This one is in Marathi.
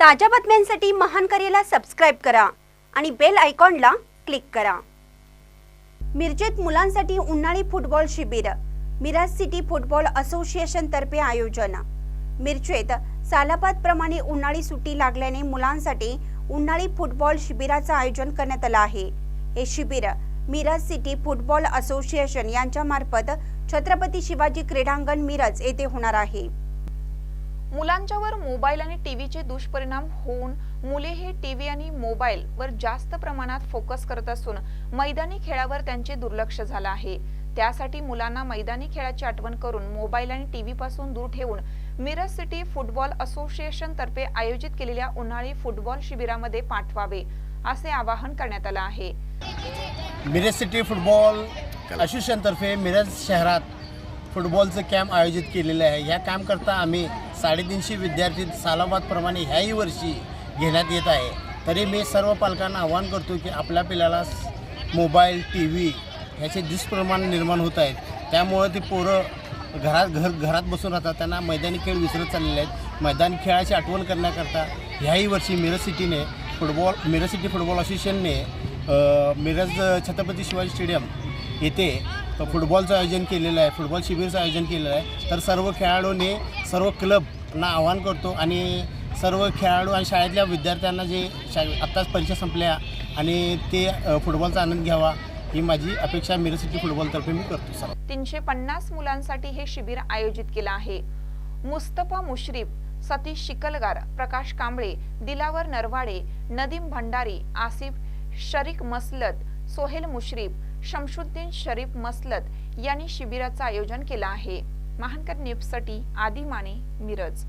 ताज्या बातम्यांसाठी महान करेला सबस्क्राईब करा आणि बेल आयकॉनला क्लिक करा. मिरजेत मुलांसाठी उन्हाळी फुटबॉल शिबिर मिराज सिटी फुटबॉल असोसिएशन तर्फे आयोजन. मिरजेत सालाबाद प्रमाणे उन्हाळी सुट्टी लागल्याने मुलांसाठी उन्हाळी फुटबॉल शिबिराचं आयोजन करण्यात आलं आहे. हे शिबिर मिरज सिटी फुटबॉल असोसिएशन यांच्या मार्फत छत्रपती शिवाजी क्रीडांगण मिरज येथे होणार आहे. मुलांच्यावर मोबाईल आणि टीव्हीचे दुष्परिणाम होऊन मुले हे टीव्ही आणि मोबाईल वर जास्त प्रमाणात फोकस करत असून मैदानी खेळावर त्यांचे दुर्लक्ष झालं आहे. त्यासाठी मुलांना मैदानी खेळाची आठवण करून मोबाईल आणि टीव्ही पासून दूर ठेवून मिरज सिटी फुटबॉल असोसिएशन तर्फे आयोजित केलेल्या उन्हाळी फुटबॉल शिबिरामध्ये पाठवावे असे आवाहन करण्यात आलं आहे. मिरज सिटी फुटबॉल असोसिएशनतर्फे मिरज शहरात फुटबॉलचं कॅम्प आयोजित केलेलं आहे. ह्या कॅम्पकरता आम्ही साडेतीनशे विद्यार्थी सालाबादप्रमाणे ह्याही वर्षी घेण्यात येत आहे. तरी मी सर्व पालकांना आवाहन करतो की आपल्या पिल्याला मोबाईल टी व्ही ह्याचे दुष्प्रमाण निर्माण होत आहेत. त्यामुळं ती पोरं घरात घर घरात बसून राहतात. त्यांना मैदानी खेळ विसरत चाललेले आहेत. मैदानी खेळाची आठवण करण्याकरता ह्याही वर्षी मिरज सिटीने फुटबॉल मिरज सिटी फुटबॉल असोसिएशनने मिरज छत्रपती शिवाजी स्टेडियम येथे फुटबॉलचं आयोजन केलेलं आहे फुटबॉल शिबिरचं आयोजन केलेलं आहे. तर सर्व खेळाडूंनी सर्व क्लबना आवाहन करतो आणि सर्व खेळाडू आणि शाळेतल्या विद्यार्थ्यांना जे शा आत्ताच परीक्षा संपल्या आणि ते फुटबॉलचा आनंद घ्यावा ही माझी अपेक्षा मिरज सिटी फुटबॉलतर्फे मी करतो सर. तीनशे पन्नास मुलांसाठी हे शिबिर आयोजित केलं आहे. मुस्तफा मुश्रीफ सतीश शिकलगार प्रकाश कांबळे दिलावर नरवाडे नदीम भंडारी आसिफ शरीक मसलत सोहेल मुश्रीफ शमशुद्दीन शरीफ मसलत यांनी शिबिराचं आयोजन केलं आहे. महानकर न्यूजसाठी आदी माने मिरज.